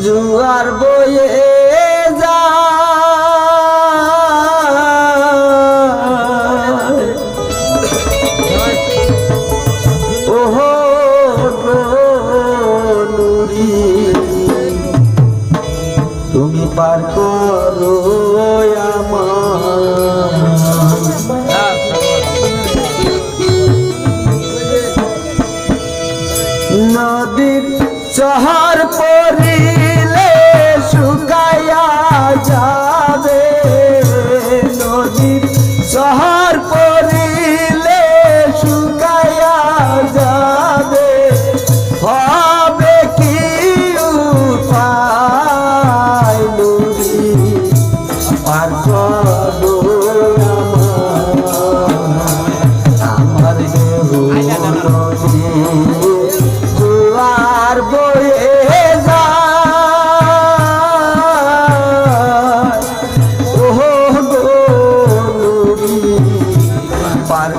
জুয়ার বয়ে যা। তুমি পার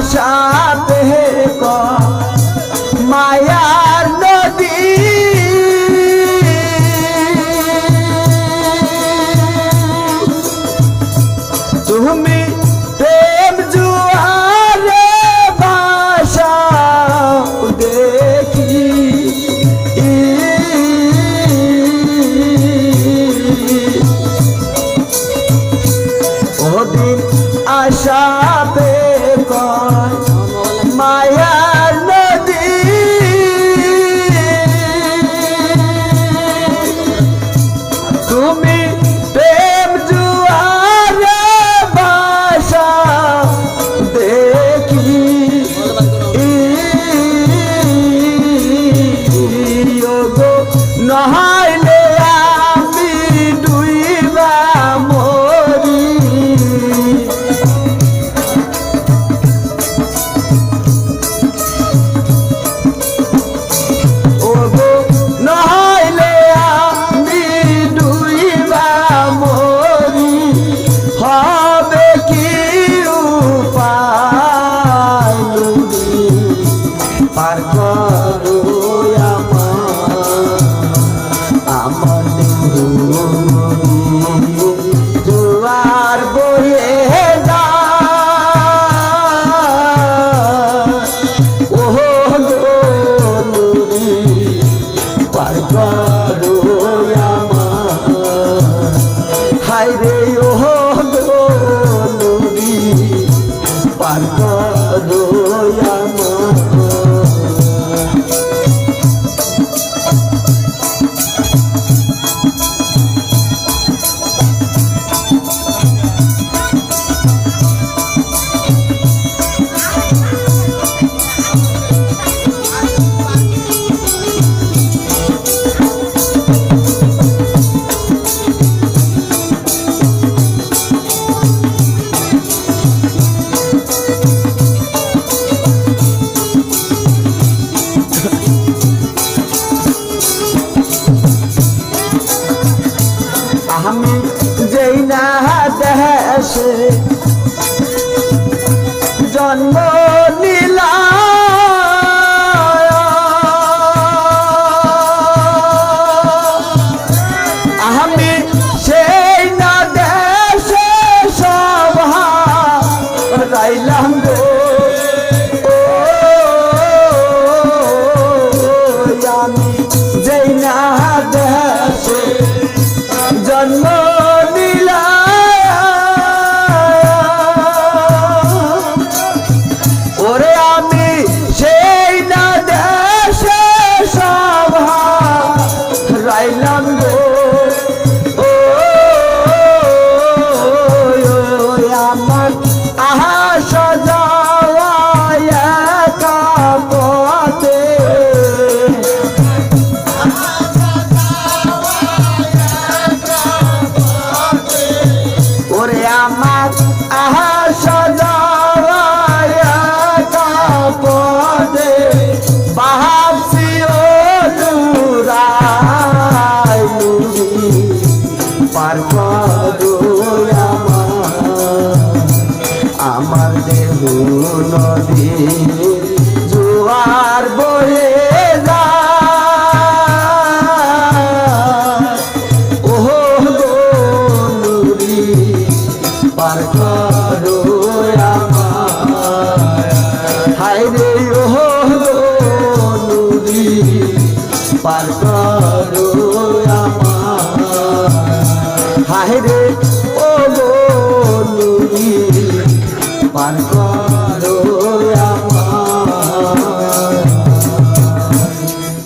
আশাতে মায়ার নদী। তুমি સદોયા আসে জন্ম নীলা আমি জোয়ার বয়ে পার করো আমার হায় রে ওহ নুরি পার করো আমার হায় রে